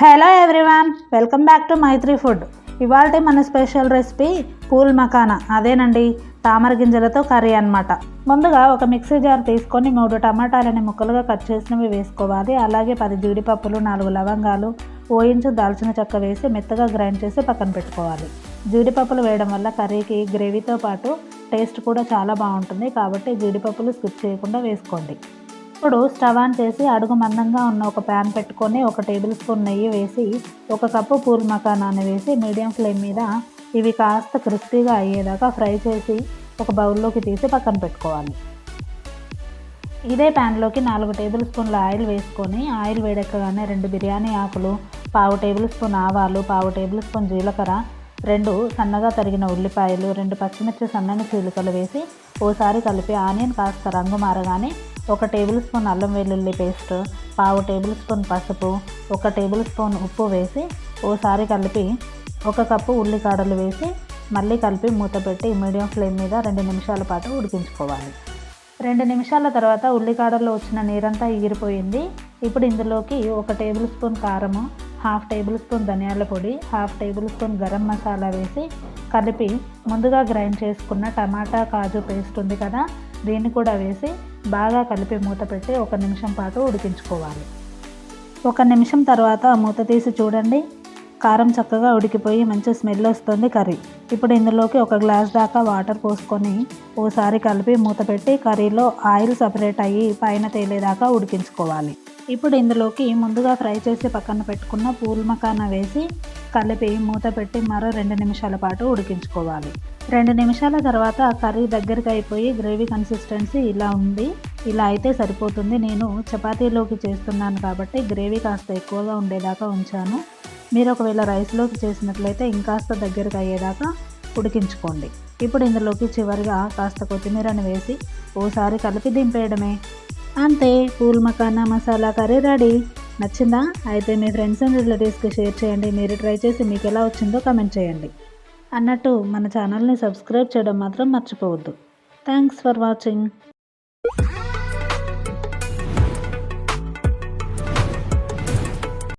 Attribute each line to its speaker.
Speaker 1: Hello everyone welcome back to Maitri food ఇవాళ మన special recipe pool makhana. అదేనండి తామర గింజలతో కర్రీ అన్నమాట. ముందుగా ఒక మిక్సీ జార్ తీసుకొని మూడు టమాటాలని ముక్కలుగా కట్ చేసినవి వేసుకోవాలి. అలాగే పది జీడిపప్పులు నాలుగు లవంగాలు ఓయించు దాల్చిన చెక్క వేసి మెత్తగా గ్రైండ్ చేసి పక్కన పెట్టుకోవాలి. జీడిపప్పులు వేయడం వల్ల కర్రీకి గ్రేవీతో పాటు టేస్ట్ కూడా చాలా బాగుంటుంది. కాబట్టి జీడిపప్పులు స్కిప్ చేయకుండా వేసుకోండి. ఇప్పుడు స్టవ్ ఆన్ చేసి అడుగు మందంగా ఉన్న ఒక ప్యాన్ పెట్టుకొని ఒక టేబుల్ స్పూన్ నెయ్యి వేసి ఒక కప్పు పూల్ మకానాన్ని వేసి మీడియం ఫ్లేమ్ మీద ఇవి కాస్త క్రిస్పీగా అయ్యేదాకా ఫ్రై చేసి ఒక బౌల్లోకి తీసి పక్కన పెట్టుకోవాలి. ఇదే ప్యాన్లోకి నాలుగు టేబుల్ స్పూన్ల ఆయిల్ వేసుకొని ఆయిల్ వేడెక్కగానే రెండు బిర్యానీ ఆకులు పావు టేబుల్ స్పూన్ ఆవాలు పావు టేబుల్ స్పూన్ జీలకర్ర రెండు సన్నగా తరిగిన ఉల్లిపాయలు రెండు పచ్చిమిర్చి సన్నని చీలికలు వేసి ఓసారి కలిపి ఆనియన్ కాస్త రంగు మారగానే ఒక టేబుల్ స్పూన్ అల్లం వెల్లుల్లి పేస్ట్ పావు టేబుల్ స్పూన్ పసుపు ఒక టేబుల్ స్పూన్ ఉప్పు వేసి ఓసారి కలిపి ఒక కప్పు ఉల్లికాడలు వేసి మళ్ళీ కలిపి మూత పెట్టి మీడియం ఫ్లేమ్ మీద రెండు నిమిషాల పాటు ఉడికించుకోవాలి. రెండు నిమిషాల తర్వాత ఉల్లికాడల్లో వచ్చిన నీరంతా ఎగిరిపోయింది ఇప్పుడు ఇందులోకి ఒక టేబుల్ స్పూన్ కారము హాఫ్ టేబుల్ స్పూన్ ధనియాల పొడి half tablespoon garam masala వేసి కలిపి ముందుగా గ్రైండ్ చేసుకున్న టమాటా కాజు పేస్ట్ ఉంది కదా దీన్ని కూడా వేసి బాగా కలిపి మూత పెట్టి ఒక నిమిషం పాటు ఉడికించుకోవాలి. ఒక నిమిషం తర్వాత మూత తీసి చూడండి. కారం చక్కగా ఉడికిపోయి మంచి స్మెల్ వస్తుంది కర్రీ. ఇప్పుడు ఇందులోకి ఒక గ్లాస్ దాకా వాటర్ పోసుకొని ఓసారి కలిపి మూత పెట్టి కర్రీలో ఆయిల్ సపరేట్ అయ్యి పైన తేలేదాకా ఉడికించుకోవాలి. ఇప్పుడు ఇందులోకి ముందుగా ఫ్రై చేసి పక్కన పెట్టుకున్న పూల్ మకానా వేసి కలిపి మూత పెట్టి మరో రెండు నిమిషాల పాటు ఉడికించుకోవాలి. రెండు నిమిషాల తర్వాత కర్రీ దగ్గరికి అయిపోయి గ్రేవీ కన్సిస్టెన్సీ ఇలా ఉంది. ఇలా అయితే సరిపోతుంది. నేను చపాతీలోకి చేస్తున్నాను కాబట్టి గ్రేవీ కాస్త ఎక్కువగా ఉండేదాకా ఉంచాను. మీరు ఒకవేళ రైస్లోకి చేసినట్లయితే ఇంకాస్త దగ్గరకు అయ్యేదాకా ఉడికించుకోండి. ఇప్పుడు ఇందులోకి చివరిగా కాస్త కొత్తిమీరని వేసి ఓసారి కలిపి దింపేయడమే. అంతే పూల్ మకానా మసాలా కర్రీ రెడీ. నచ్చిందా? అయితే మీ ఫ్రెండ్స్ అండ్ రిలేటివ్స్కి షేర్ చేయండి. మీరు ట్రై చేసి మీకు ఎలా వచ్చిందో కమెంట్ చేయండి. అన్నట్టు మన ఛానల్ని సబ్స్క్రైబ్ చేయడం మాత్రం మర్చిపోవద్దు. Thanks for watching